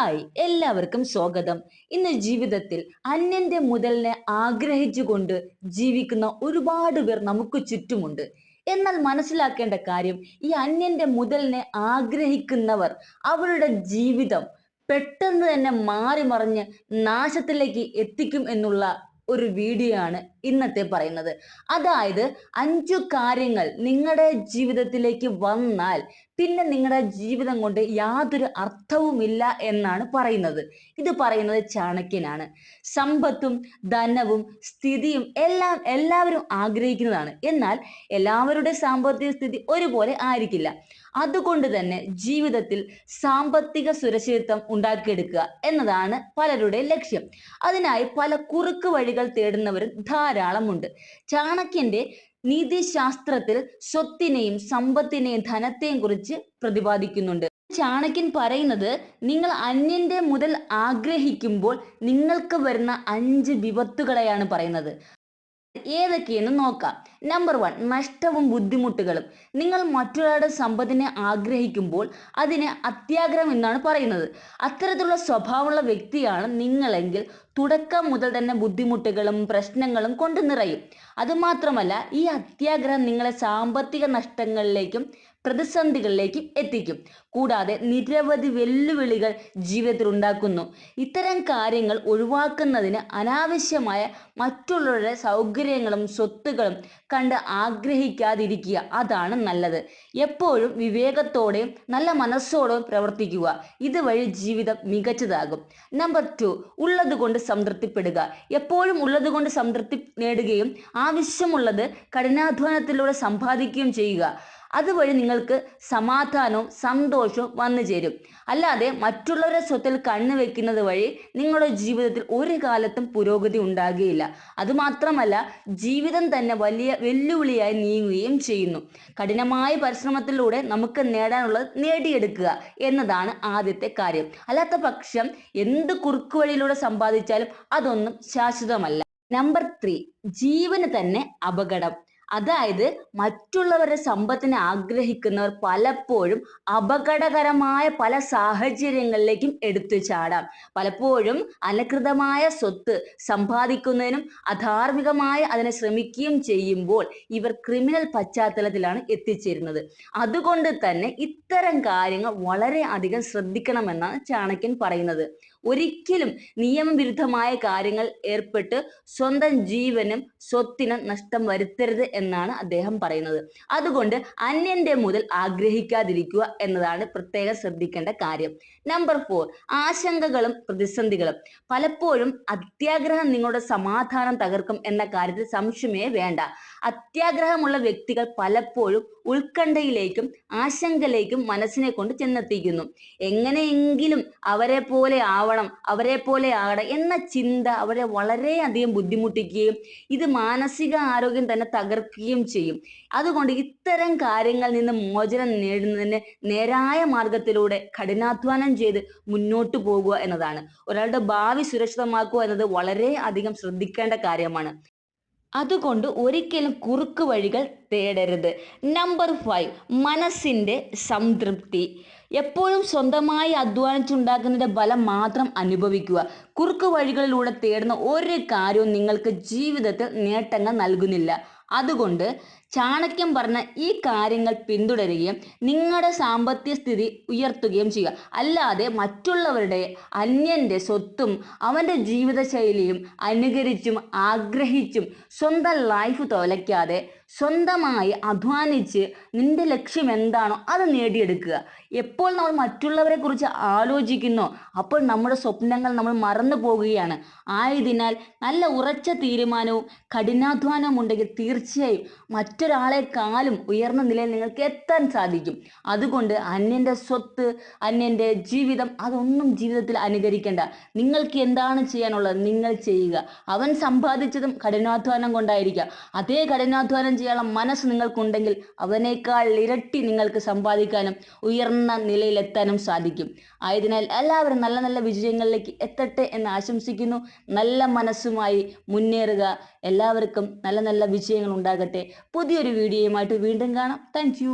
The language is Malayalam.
ഹായ് എല്ലാവർക്കും സ്വാഗതം. ഇന്ന് ജീവിതത്തിൽ അന്യന്റെ മുതലിനെ ആഗ്രഹിച്ചുകൊണ്ട് ജീവിക്കുന്ന ഒരുപാട് പേർ നമുക്ക് ചുറ്റുമുണ്ട്. എന്നാൽ മനസ്സിലാക്കേണ്ട കാര്യം ഈ അന്യന്റെ മുതലിനെ ആഗ്രഹിക്കുന്നവർ അവരുടെ ജീവിതം പെട്ടെന്ന് തന്നെ മാറി മറിഞ്ഞ് നാശത്തിലേക്ക് എത്തിക്കും എന്നുള്ള ഒരു വീഡിയോ ആണ് ഇന്നത്തെ പറയുന്നത്. അതായത് അഞ്ചു കാര്യങ്ങൾ നിങ്ങളുടെ ജീവിതത്തിലേക്ക് വന്നാൽ പിന്നെ നിങ്ങളുടെ ജീവിതം കൊണ്ട് യാതൊരു അർത്ഥവുമില്ല എന്നാണ് പറയുന്നത്. ഇത് പറയുന്നത് ചാണക്യനാണ്. സമ്പത്തും ധനവും സ്ഥിതിയും എല്ലാം എല്ലാവരും ആഗ്രഹിക്കുന്നതാണ്. എന്നാൽ എല്ലാവരുടെ സാമ്പത്തിക സ്ഥിതി ഒരുപോലെ ആയിരിക്കില്ല. അതുകൊണ്ട് തന്നെ ജീവിതത്തിൽ സാമ്പത്തിക സുരക്ഷിതത്വം ഉണ്ടാക്കിയെടുക്കുക എന്നതാണ് പലരുടെ ലക്ഷ്യം. അതിനായി പല കുറുക്ക് വഴികൾ തേടുന്നവരും ധാരാളമുണ്ട്. ചാണക്യന്റെ നീതിശാസ്ത്രത്തിൽ സ്വത്തിനെയും സമ്പത്തിനെയും ധനത്തെയും കുറിച്ച് പ്രതിപാദിക്കുന്നുണ്ട്. ചാണക്യൻ പറയുന്നത് നിങ്ങൾ അന്യന്റെ മുതൽ ആഗ്രഹിക്കുമ്പോൾ നിങ്ങൾക്ക് വരുന്ന അഞ്ച് വിപത്തുകളെയാണ് പറയുന്നത്. ഏതൊക്കെയെന്ന് നോക്കാം. നമ്പർ വൺ നഷ്ടവും ബുദ്ധിമുട്ടുകളും. നിങ്ങൾ മറ്റൊരാളുടെ സമ്പത്തിനെ ആഗ്രഹിക്കുമ്പോൾ അതിനെ അത്യാഗ്രഹം എന്നാണ് പറയുന്നത്. അത്തരത്തിലുള്ള സ്വഭാവമുള്ള വ്യക്തിയാണ് നിങ്ങളെങ്കിൽ തുടക്കം മുതൽ തന്നെ ബുദ്ധിമുട്ടുകളും പ്രശ്നങ്ങളും കൊണ്ട് നിറയും. അതുമാത്രമല്ല ഈ അത്യാഗ്രഹം നിങ്ങളെ സാമ്പത്തിക നഷ്ടങ്ങളിലേക്കും പ്രതിസന്ധികളിലേക്കും എത്തിക്കും. കൂടാതെ നിരവധി വെല്ലുവിളികൾ ജീവിതത്തിൽ ഉണ്ടാക്കുന്നു. ഇത്തരം കാര്യങ്ങൾ ഒഴിവാക്കുന്നതിന് അനാവശ്യമായ മറ്റുള്ളവരുടെ സൗകര്യങ്ങളും സ്വത്തുകളും കണ്ട് ആഗ്രഹിക്കാതിരിക്കുക അതാണ് നല്ലത്. എപ്പോഴും വിവേകത്തോടെയും നല്ല മനസ്സോടെയും പ്രവർത്തിക്കുക. ഇതുവഴി ജീവിതം മികച്ചതാകും. നമ്പർ ടു ഉള്ളത് കൊണ്ട് സംതൃപ്തിപ്പെടുക. എപ്പോഴും ഉള്ളതുകൊണ്ട് സംതൃപ്തി നേടുകയും ആവശ്യമുള്ളത് കഠിനാധ്വാനത്തിലൂടെ സമ്പാദിക്കുകയും ചെയ്യുക. അതുവഴി നിങ്ങൾക്ക് സമാധാനവും സന്തോഷവും വന്നു ചേരും. അല്ലാതെ മറ്റുള്ളവരുടെ സ്വത്തിൽ കണ്ണു വെക്കുന്നത് വഴി നിങ്ങളുടെ ജീവിതത്തിൽ ഒരു കാലത്തും പുരോഗതി ഉണ്ടാകുകയില്ല. അതുമാത്രമല്ല ജീവിതം തന്നെ വലിയ വെല്ലുവിളിയായി നീങ്ങുകയും ചെയ്യുന്നു. കഠിനമായ പരിശ്രമത്തിലൂടെ നമുക്ക് നേടാനുള്ളത് നേടിയെടുക്കുക എന്നതാണ് ആദ്യത്തെ കാര്യം. അല്ലാത്ത പക്ഷം എന്ത് കുറുക്കു വഴിയിലൂടെ സമ്പാദിച്ചാലും അതൊന്നും ശാശ്വതമല്ല. നമ്പർ ത്രീ ജീവന് തന്നെ അപകടം. അതായത് മറ്റുള്ളവരുടെ സമ്പത്തിനെ ആഗ്രഹിക്കുന്നവർ പലപ്പോഴും അപകടകരമായ പല സാഹചര്യങ്ങളിലേക്കും എടുത്തു ചാടാം. പലപ്പോഴും അനകൃതമായ സ്വത്ത് സമ്പാദിക്കുന്നതിനും അധാർമികമായി അതിനെ ശ്രമിക്കുകയും ചെയ്യുമ്പോൾ ഇവർ ക്രിമിനൽ പശ്ചാത്തലത്തിലാണ് എത്തിച്ചേരുന്നത്. അതുകൊണ്ട് തന്നെ ഇത്തരം കാര്യങ്ങൾ വളരെ അധികം ശ്രദ്ധിക്കണമെന്നാണ് ചാണക്യൻ പറയുന്നത്. ഒരിക്കലും നിയമവിരുദ്ധമായ കാര്യങ്ങൾ ഏർപ്പെട്ട് സ്വന്തം ജീവനും സ്വത്തിനും നഷ്ടം വരുത്തരുത് എന്നാണ് അദ്ദേഹം പറയുന്നത്. അതുകൊണ്ട് അന്യന്റെ മുതൽ ആഗ്രഹിക്കാതിരിക്കുക എന്നതാണ് പ്രത്യേകം ശ്രദ്ധിക്കേണ്ട കാര്യം. നമ്പർ ഫോർ ആശങ്കകളും പ്രതിസന്ധികളും. പലപ്പോഴും അത്യാഗ്രഹം നിങ്ങളുടെ സമാധാനം തകർക്കും എന്ന കാര്യത്തിൽ സംശയമേ വേണ്ട. അത്യാഗ്രഹമുള്ള വ്യക്തികൾ പലപ്പോഴും ഉത്കണ്ഠയിലേക്കും ആശങ്കയിലേക്കും മനസ്സിനെ കൊണ്ട് ചെന്നെത്തിക്കുന്നു. എങ്ങനെയെങ്കിലും അവരെ പോലെ ആവണം അവരെ പോലെ ആകണം എന്ന ചിന്ത അവരെ വളരെയധികം ബുദ്ധിമുട്ടിക്കുകയും ഇത് മാനസിക ആരോഗ്യം തന്നെ തകർക്കുകയും ചെയ്യും. അതുകൊണ്ട് ഇത്തരം കാര്യങ്ങളിൽ നിന്ന് മോചനം നേടുന്നതിന് നേരായ മാർഗത്തിലൂടെ കഠിനാധ്വാനം ചെയ്ത് മുന്നോട്ട് പോകുക എന്നതാണ്. ഒരാളുടെ ഭാവി സുരക്ഷിതമാക്കുക എന്നത് വളരെ അധികം ശ്രദ്ധിക്കേണ്ട കാര്യമാണ്. അതുകൊണ്ട് ഒരിക്കലും കുറുക്ക് വഴികൾ തേടരുത്. നമ്പർ ഫൈവ് മനസ്സിന്റെ സംതൃപ്തി. എപ്പോഴും സ്വന്തമായി അധ്വാനിച്ചുണ്ടാക്കുന്നതിന്റെ ഫലം മാത്രം അനുഭവിക്കുക. കുറുക്ക് വഴികളിലൂടെ തേടുന്ന ഒരു കാര്യവും നിങ്ങൾക്ക് ജീവിതത്തിൽ നേട്ടങ്ങൾ നൽകുന്നില്ല. അതുകൊണ്ട് ചാണക്യം പറഞ്ഞ ഈ കാര്യങ്ങൾ പിന്തുടരുകയും നിങ്ങളുടെ സാമ്പത്തിക സ്ഥിതി ഉയർത്തുകയും ചെയ്യുക. അല്ലാതെ മറ്റുള്ളവരുടെ അന്യന്റെ സ്വത്തും അവന്റെ ജീവിതശൈലിയും അനുകരിച്ചും ആഗ്രഹിച്ചും സ്വന്തം ലൈഫ് തുലയ്ക്കാതെ സ്വന്തമായി അധ്വാനിച്ച് നിന്റെ ലക്ഷ്യം എന്താണോ അത് നേടിയെടുക്കുക. എപ്പോൾ നമ്മൾ മറ്റുള്ളവരെ കുറിച്ച് ആലോചിക്കുന്നോ അപ്പോൾ നമ്മുടെ സ്വപ്നങ്ങൾ നമ്മൾ മറന്നു പോകുകയാണ്. ആയതിനാൽ നല്ല ഉറച്ച തീരുമാനവും കഠിനാധ്വാനവും ഉണ്ടെങ്കിൽ തീർച്ചയായും മറ്റൊരാളെക്കാളും ഉയർന്ന നിലയിൽ നിങ്ങൾക്ക് എത്താൻ സാധിക്കും. അതുകൊണ്ട് അന്യന്റെ സ്വത്ത് അന്യന്റെ ജീവിതം അതൊന്നും ജീവിതത്തിൽ അനുകരിക്കേണ്ട. നിങ്ങൾക്ക് എന്താണ് ചെയ്യാനുള്ളത്? നിങ്ങൾ ചെയ്യുക. അവൻ സമ്പാദിച്ചതും കഠിനാധ്വാനം കൊണ്ടായിരിക്കാം. അതേ കഠിനാധ്വാനം ചെയ്യാനുള്ള മനസ്സ് നിങ്ങൾക്കുണ്ടെങ്കിൽ അവനേക്കാൾ ഇരട്ടി നിങ്ങൾക്ക് സമ്പാദിക്കാനും ഉയർന്ന നിലയിലെത്താനും സാധിക്കും. ആയതിനാൽ എല്ലാവരും നല്ല നല്ല വിജയങ്ങളിലേക്ക് എത്തട്ടെ എന്ന് ആശംസിക്കുന്നു. നല്ല മനസ്സുമായി മുന്നേറുക. എല്ലാവർക്കും നല്ല നല്ല വിജയങ്ങൾ ഉണ്ടാകട്ടെ. പുതിയൊരു വീഡിയോയുമായിട്ട് വീണ്ടും കാണാം. താങ്ക്